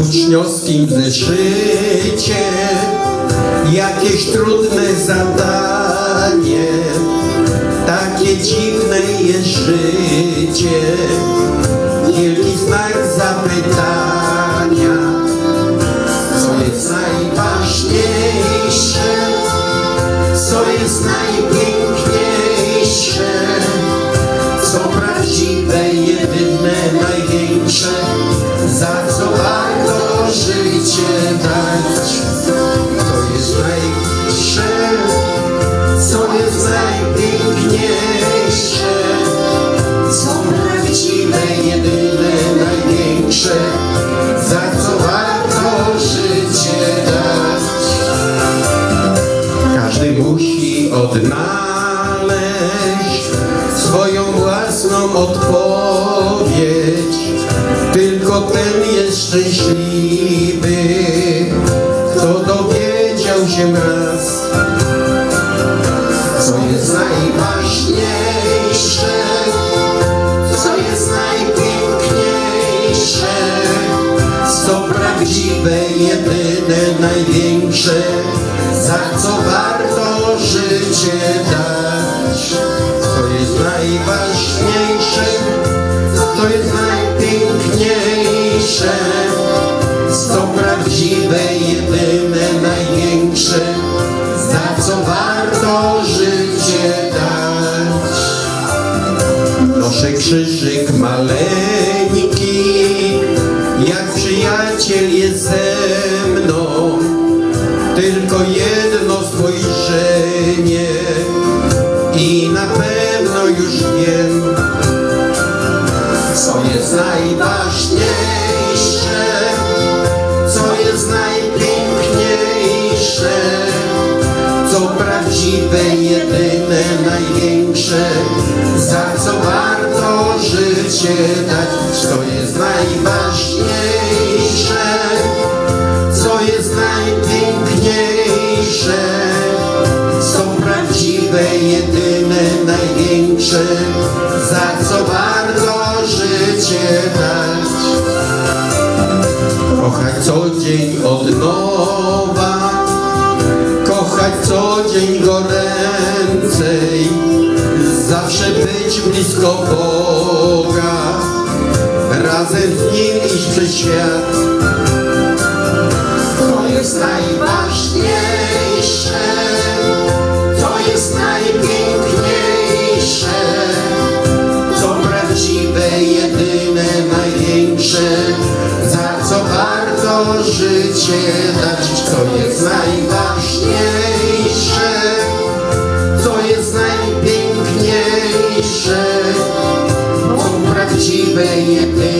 uczniowskim zeszycie jakieś trudne zadanie, takie dziwne jest życie, wielki znak zapytania, co jest najważniejsze, co jest najpiękniejsze, co prawdziwe, jedyne, życie. To jest najwyższe, co jest najpiękniejsze, co prawdziwe, jedyne, największe, za co warto życie dać. Każdy musi odnaleźć swoją własną odpowiedź. Tylko ten jest szczęśliwy, co jest najważniejsze, co jest najpiękniejsze, co prawdziwe, jedyne, największe, za co warto życie dać. Co jest najważniejsze, co jest najpiękniejsze, co prawdziwe, krzyżyk maleńki, jak przyjaciel jest ze mną. Tylko jedno spojrzenie i na pewno już wiem, co jest najważniejsze, co jest najpiękniejsze, co prawdziwe, jedyne, największe, za co warto życie dać, co jest najważniejsze, co jest najpiękniejsze, co prawdziwe, jedyne, największe, za co warto życie dać. Kochać co dzień od nowa, dzień goręcej, zawsze być blisko Boga, razem z Nim iść przez świat. To jest najważniejsze, to jest najpiękniejsze, co prawdziwe, jedyne, największe, za co warto życie dać, bem